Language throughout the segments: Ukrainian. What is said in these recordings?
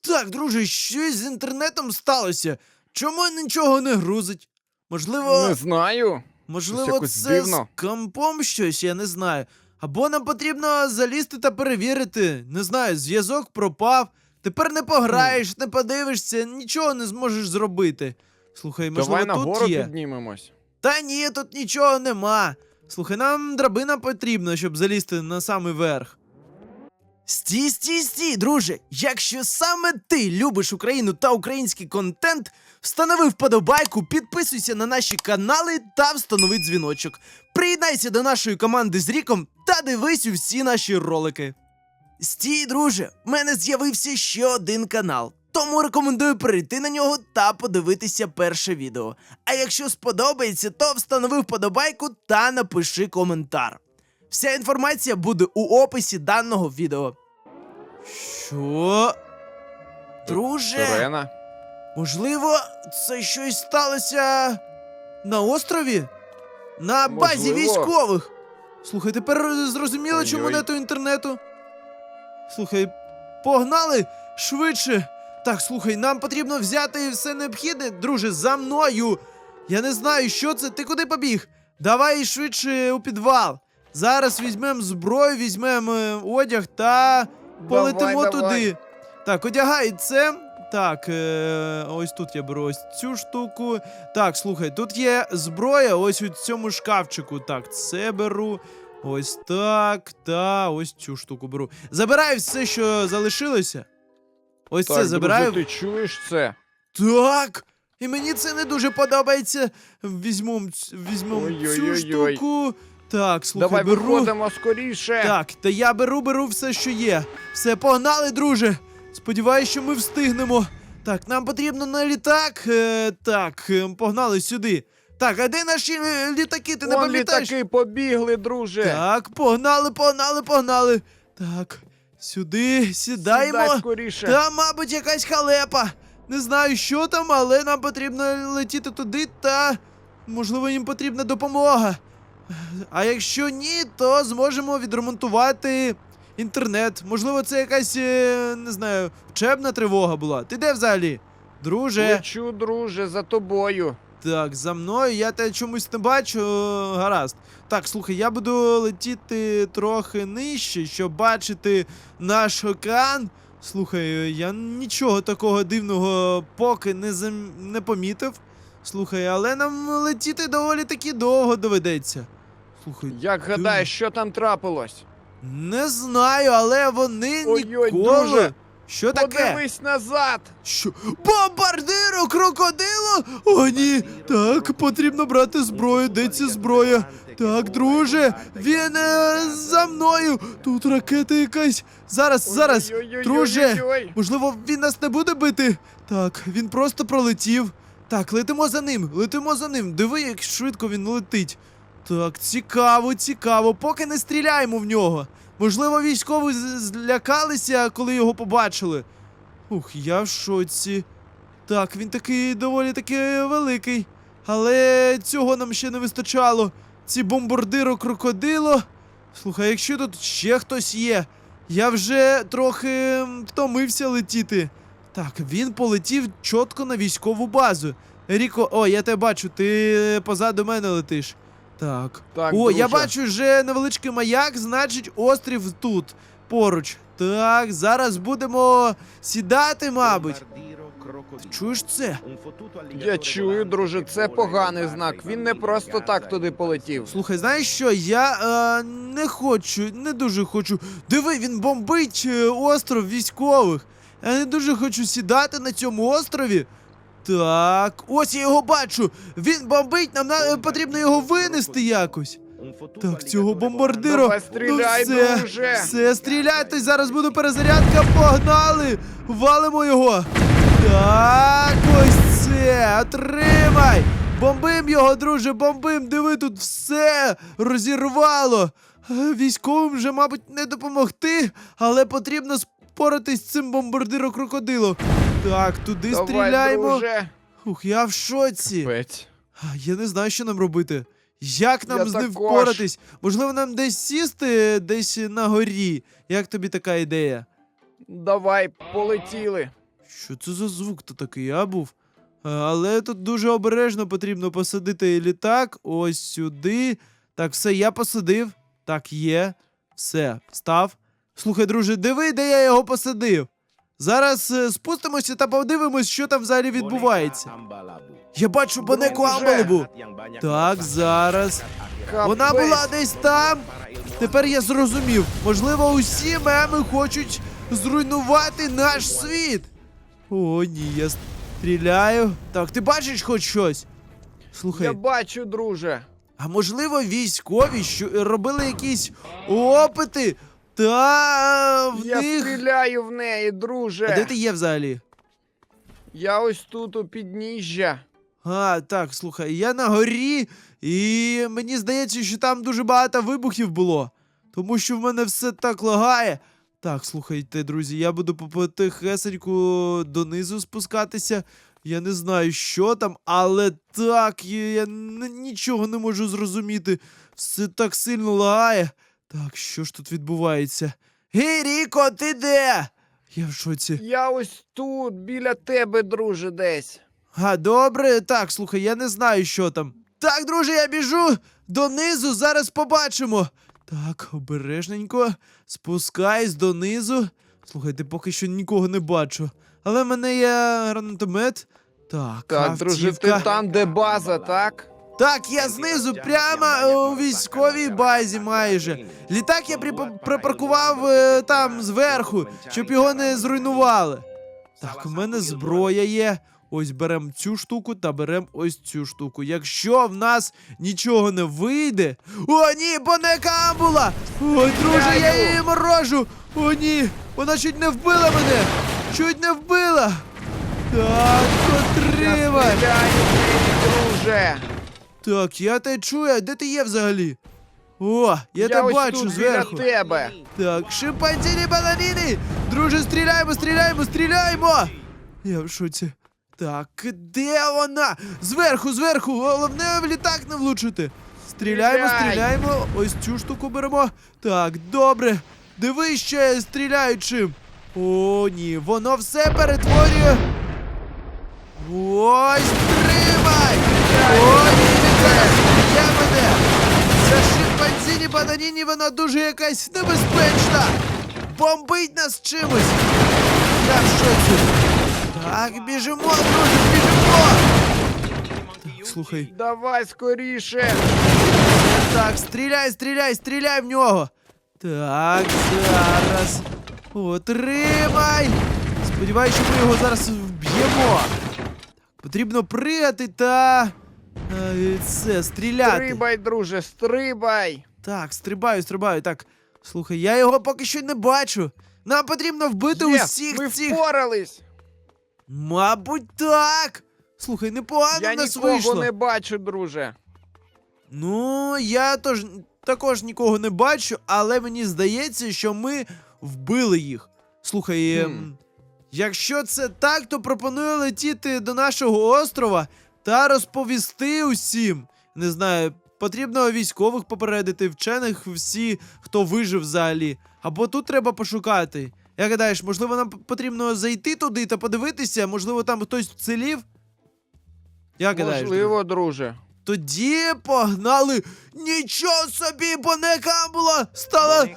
Так, друже, щось з інтернетом сталося. Чому нічого не грузить? Можливо, Не знаю. можливо, якось це дивно. з компом щось, я не знаю. Або нам потрібно залізти та перевірити. Не знаю, зв'язок пропав. Тепер не пограєш, не подивишся, нічого не зможеш зробити. Слухай, можливо, Давай тут нагору є. піднімемось. Та ні, тут нічого нема. Слухай, нам драбина потрібна, щоб залізти на самий верх. Стій, стій, стій, друже. Якщо саме ти любиш Україну та український контент, встанови вподобайку, підписуйся на наші канали та встанови дзвіночок. Приєднайся до нашої команди з Ріком та дивись усі наші ролики. Стій, друже, в мене з'явився ще один канал. Тому рекомендую перейти на нього та подивитися перше відео. А якщо сподобається, то встанови вподобайку та напиши коментар. Вся інформація буде у описі даного відео. Що? Друже, Сирена. можливо, це щось сталося на острові? На базі Можливо. військових. Слухай, тепер зрозуміло, чому нету інтернету. Слухай, погнали швидше. Так, слухай, нам потрібно взяти все необхідне, друже, за мною. Я не знаю, що це. Ти куди побіг? Давай швидше у підвал. Зараз візьмемо зброю, візьмемо е, одяг та полетимо Давай, туди. давай. Так, одягай це. Так, е, ось тут я беру ось цю штуку. Так, слухай, тут є зброя, ось у цьому шкафчику. Так, це беру. Ось так, та ось цю штуку беру. Забираю все, що залишилося. Ось Так, це забираю. Друже, ти чуєш це? Так! І мені це не дуже подобається. Візьму, візьму цю Ой-ой-ой-ой. штуку. Так, слухай, Давай беру. виходимо скоріше. Так, та я беру, беру все, що є. Все, погнали, друже. Сподіваюсь, що ми встигнемо. Так, нам потрібно на літак. Е, так, е, погнали сюди. Так, а де наші е, літаки? Ти не Вон пам'ятаєш? літаки побігли, друже. Так, погнали, погнали, погнали. Так, сюди, сідаємо. Сідай скоріше. Там, мабуть, якась халепа. Не знаю, що там, але нам потрібно летіти туди та. Можливо, їм потрібна допомога. А якщо ні, то зможемо відремонтувати інтернет. Можливо, це якась, е, не знаю, вчебна тривога була. Ти де взагалі? Друже, Лечу, друже, за тобою. так, за мною я тебе чомусь не бачу. Гаразд. Так, слухай, я буду летіти трохи нижче, щоб бачити наш океан. Слухай, я нічого такого дивного поки не, зам... не помітив. Слухай, але нам летіти доволі таки довго доведеться. Слухай, Як гадаєш, що там трапилось? не знаю, але вони Ой-ой, ніколи. друже, Що таке? Подивись назад. Що? Бомбардиро, крокодило? О, ні. Так, потрібно брати зброю. Де ця зброя? Так, друже, він е, за мною. Тут ракета якась. Зараз, зараз. Друже, можливо, він нас не буде бити? Так, він просто пролетів. Так, летимо за ним, летимо за ним. Диви, як швидко він летить. Так, цікаво, цікаво. Поки не стріляємо в нього. Можливо, військові злякалися, коли його побачили. Ух, я в шоці. Так, він такий доволі таки великий. Але цього нам ще не вистачало. Ці бомбардиро крокодило. Слухай, якщо тут ще хтось є, я вже трохи втомився летіти. Так, він полетів чітко на військову базу. Ріко, о, я тебе бачу, ти позаду мене летиш. Так. Так, О, я бачу вже невеличкий маяк, значить, острів тут, поруч. Так, зараз будемо сідати, мабуть. Ти чуєш це? Я чую, друже, це поганий знак. Він не просто так туди полетів. Слухай, знаєш що? Я е, не хочу, не дуже хочу. Диви, він бомбить е, остров військових. Я не дуже хочу сідати на цьому острові. Так, ось я його бачу. Він бомбить, нам на- потрібно його винести якось. Так, цього. Давай стріляй, ну все, друже. Все, стріляйте, зараз буде перезарядка, погнали! Валимо його! Так, ось це! Отримай! Бомбим його, друже, бомбим! Диви, тут все розірвало! Е, Військовим вже, мабуть, не допомогти, але потрібно споратись з цим бомбардиро крокодилом. Так, туди Давай, стріляємо. друже. Ух, я в шоці. Пець. А, Я не знаю, що нам робити. Як нам Я з ним також. впоратись? Можливо, нам десь сісти десь на горі. Як тобі така ідея? Давай, полетіли. Що це за звук то такий, я був? Е, Але тут дуже обережно потрібно посадити літак. Ось сюди. Так, все, я посадив. Так, є. Все, встав. Слухай, друже, диви, де я його посадив. Зараз е, спустимося та подивимось, що там взагалі відбувається. Я бачу Бонеку Друже. Амбалебу. Так, зараз. Вона була десь там. Тепер я зрозумів. Можливо, усі меми хочуть зруйнувати наш світ. О, ні, я стріляю. Так, ти бачиш хоч щось? Слухай, Я бачу, друже. а можливо, військові що робили якісь опити? Та в Я них. стріляю в неї, друже. А де ти є взагалі? Я ось тут у підніжжя. А, так, слухай, я на горі, і мені здається, що там дуже багато вибухів було. Тому що в мене все так лагає. Так, слухайте, друзі, я буду по- потихесеньку донизу спускатися. Я не знаю, що там, але так, я, я нічого не можу зрозуміти. Все так сильно лагає. Так, що ж тут відбувається? Гей, Ріко, ти де? Я в шоці. Я ось тут, біля тебе, друже, десь. А, добре, так, слухай, я не знаю, що там. Так, друже, я біжу донизу, зараз побачимо. Так, обережненько, спускаюсь донизу. Слухайте, поки що нікого не бачу. Але в мене є гранатомет. Так, Так, друже, автівка. ти там, де база, так? Так, я знизу, прямо е, у військовій базі майже. Літак я припа- припаркував там зверху, щоб його не зруйнували. Так, у мене зброя є. Ось беремо цю штуку та беремо ось цю штуку. Якщо в нас нічого не вийде. О, ні, бонека була! Ой, друже, я її морожу! О, ні! Вона чуть не вбила мене! Чуть не вбила! Так, отримай! Друже. Так, я те чую, а де ти є взагалі? О, я, те ось бачу тут зверху. біля тебе. Так, шимпанзіні бананіни! Друже, стріляємо, стріляємо, стріляємо! Я в шоці. Так, де вона? Зверху, зверху! Головне в літак не влучити. Стріляємо, Стріляй! стріляємо. Ось цю штуку беремо. Так, добре. Дивись ще стріляю чим. О, ні, воно все перетворює. Ось, тримай! О, є мене! Ця шимпанзіні бананіні, вона дуже якась небезпечна! Бомбить нас чимось! Я в шоці! Так, біжимо, друже, біжимо! Так, слухай. Давай скоріше. Так, стріляй, стріляй, стріляй в нього! Так, зараз. Отримай! Сподіваюся, що ми його зараз вб'ємо. Потрібно пригати та. Е, Це, стріляти. Стрибай, друже, стрибай. Так, стрибаю, стрибаю. Так. Слухай, я його поки що не бачу. Нам потрібно вбити Є, усіх ми цих. впорались. Мабуть, так. Слухай, непогано Я в нас нікого вийшло. не бачу, друже. Ну, я тож також нікого не бачу, але мені здається, що ми вбили їх. Слухай, Хм. ем, якщо це так, то пропоную летіти до нашого острова та розповісти усім. Не знаю, потрібно військових попередити, вчених, всі, хто вижив взагалі. Або тут треба пошукати. Як гадаєш, можливо, нам потрібно зайти туди та подивитися, можливо, там хтось вцілів? Як гадаєш? Можливо, друже. Тоді погнали. Нічого собі, бонека була стала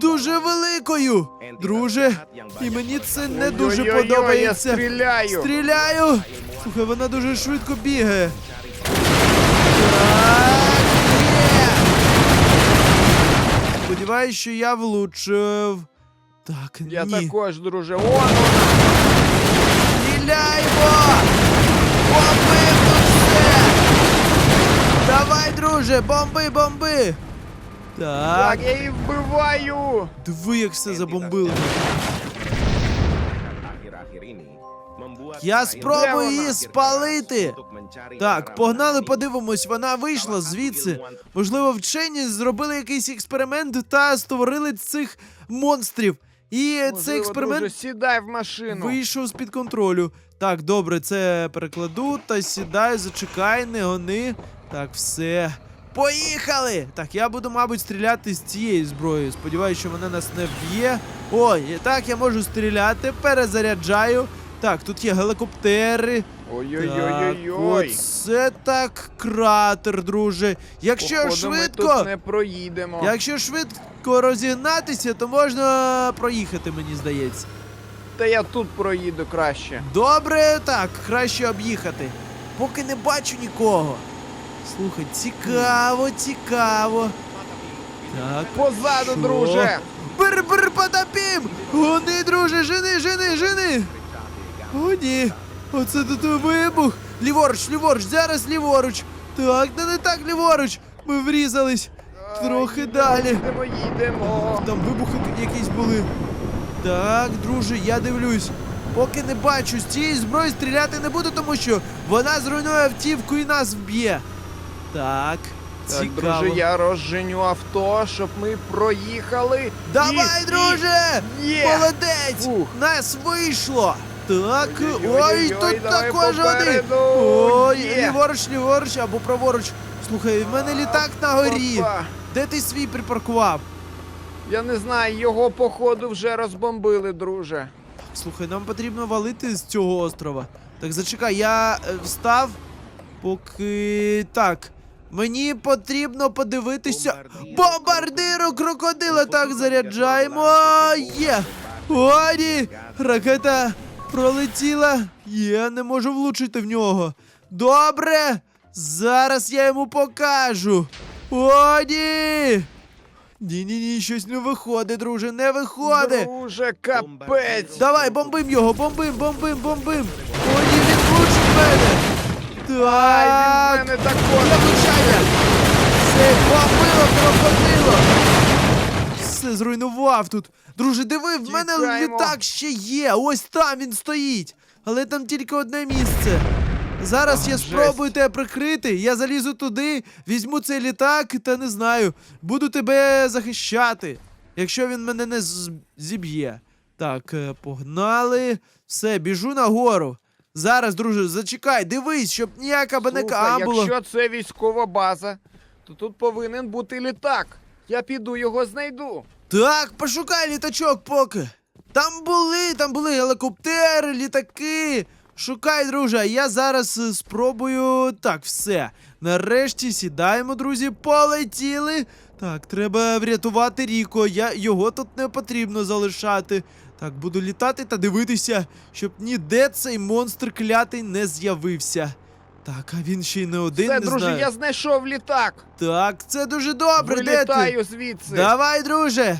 дуже великою. Друже, і мені це не дуже подобається. стріляю. Стріляю! Слухай, вона дуже швидко бігає. Сподіваюсь, що я влучив. Так, Я також, друже. Вон вона. Друже, бомби, бомби! Так, Так, я її вбиваю. диви, як все забомбили. Я спробую її спалити. Так, погнали, подивимось, вона вийшла звідси. Можливо, вчені зробили якийсь експеримент та створили цих монстрів. І цей експеримент Друже, сідай в машину. вийшов з-під контролю. Так, добре, це перекладу та сідай, зачекай, не гони. Так, все. Поїхали! Так, я буду, мабуть, стріляти з цієї зброї. Сподіваюся, що вона нас не вб'є. Ой, і так я можу стріляти, перезаряджаю. Так, тут є гелікоптери. Ой-ой-ой-ой. Так, оце так кратер, друже. Якщо Походу, швидко, ми тут не проїдемо. якщо швидко розігнатися, то можна проїхати, мені здається. Та я тут проїду краще. Добре, так, краще об'їхати. Поки не бачу нікого. Слухай, цікаво, цікаво. Так. Позаду, Що? друже. Бр бр потопім! Гони, друже, жени, жени, жени! О, ні! Оце тут вибух! Ліворуч, ліворуч, зараз ліворуч! Так, да не так ліворуч! Ми врізались! Трохи далі. Їдемо, їдемо. Там вибухи якісь були. Так, друже, я дивлюсь. Поки не бачу, з цієї зброї стріляти не буду, тому що вона зруйнує автівку і нас вб'є. Так, Так, цікаво. друже, я розженю авто, щоб ми проїхали. Давай, І- друже! і- Є! Молодець! Фух. Нас вийшло! Так, ой, Ой-ой-ой, тут давай також попереду. Ой, Є. ліворуч, ліворуч або праворуч. Слухай, в мене літак на горі. Опа. Де ти свій припаркував? Я не знаю, його походу вже розбомбили, друже. Слухай, нам потрібно валити з цього острова. Так, зачекай, я е, встав, поки. Так. Мені потрібно подивитися. Бомбардиру крокодила так заряджаємо. Є! О, ні! Ракета пролетіла. Я не можу влучити в нього. Добре! Зараз я йому покажу. О, ні! Ні-ні-ні, щось не виходить, друже, не виходить. Друже, капець. Давай, бомбим його, бомбим, бомбим, бомбим. О, ні, він влучив мене. Ай, він в мене також. влучання. Це бомбило крокодило. Все зруйнував тут. Друже, диви, в мене Тікаємо. літак ще є. Ось там він стоїть. Але там тільки одне місце. Зараз я спробую тебе прикрити. Я залізу туди, візьму цей літак та не знаю. Буду тебе захищати, якщо він мене не з- зіб'є. Так, е, погнали. Все, біжу нагору. Зараз, друже, зачекай, дивись, щоб ніяка Слухай, банека було. якщо це військова база, то тут повинен бути літак. Я піду його знайду. Так, пошукай літачок поки. Там були, там були гелікоптери, літаки. Шукай, друже, а я зараз е, спробую. Так, все. Нарешті сідаємо, друзі, полетіли. Так, треба врятувати Ріко. Я його тут не потрібно залишати. Так, буду літати та дивитися, щоб ніде цей монстр клятий не з'явився. Так, а він ще й не один, Все, не друже, знаю. я знайшов літак. Так, це дуже добре, де ти? Звідси. Давай, друже.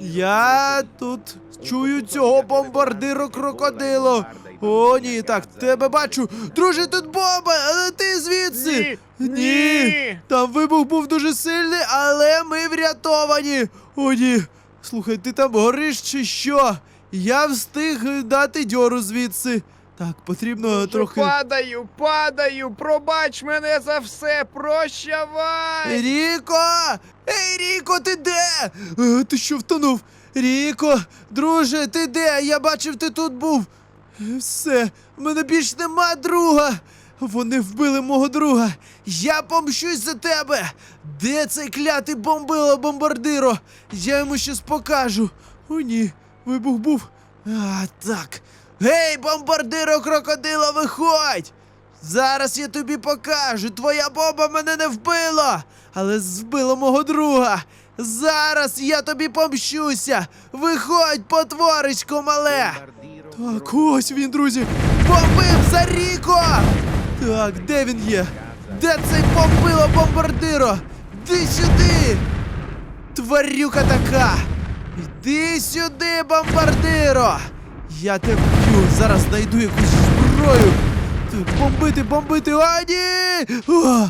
Я тут чую цього бомбардиру крокодило. О, ні, так, тебе бачу. Друже, тут бомба, але ти звідси. Ні, ні. Там вибух був дуже сильний, але ми врятовані. О, ні. Слухай, ти там гориш чи що? Я встиг дати дьору звідси. Так, потрібно трохи. Падаю, падаю, пробач мене за все, прощавай! Ріко! Ей, Ріко, ти де? Е, Ти що втонув? Ріко, друже, ти де? Я бачив, ти тут був. Е, Все, в мене більш нема друга. Вони вбили мого друга. Я помщусь за тебе. Де цей клятий бомбило бомбардиро? Я йому щось покажу. О, ні, вибух був. А, так. Гей, бомбардиро крокодило, виходь! Зараз я тобі покажу. Твоя бомба мене не вбила, але вбила мого друга. Зараз я тобі помщуся. Виходь, потворисько мале. Так, ось він, друзі. Бомбив за Ріко! Так, де він є? Де цей бомбило бомбардиро? Йди сюди! Тварюка така! Йди сюди, бомбардиро! Я тебе вб'ю, зараз знайду якусь зброю. Бомбити, бомбити, ані! ні! О!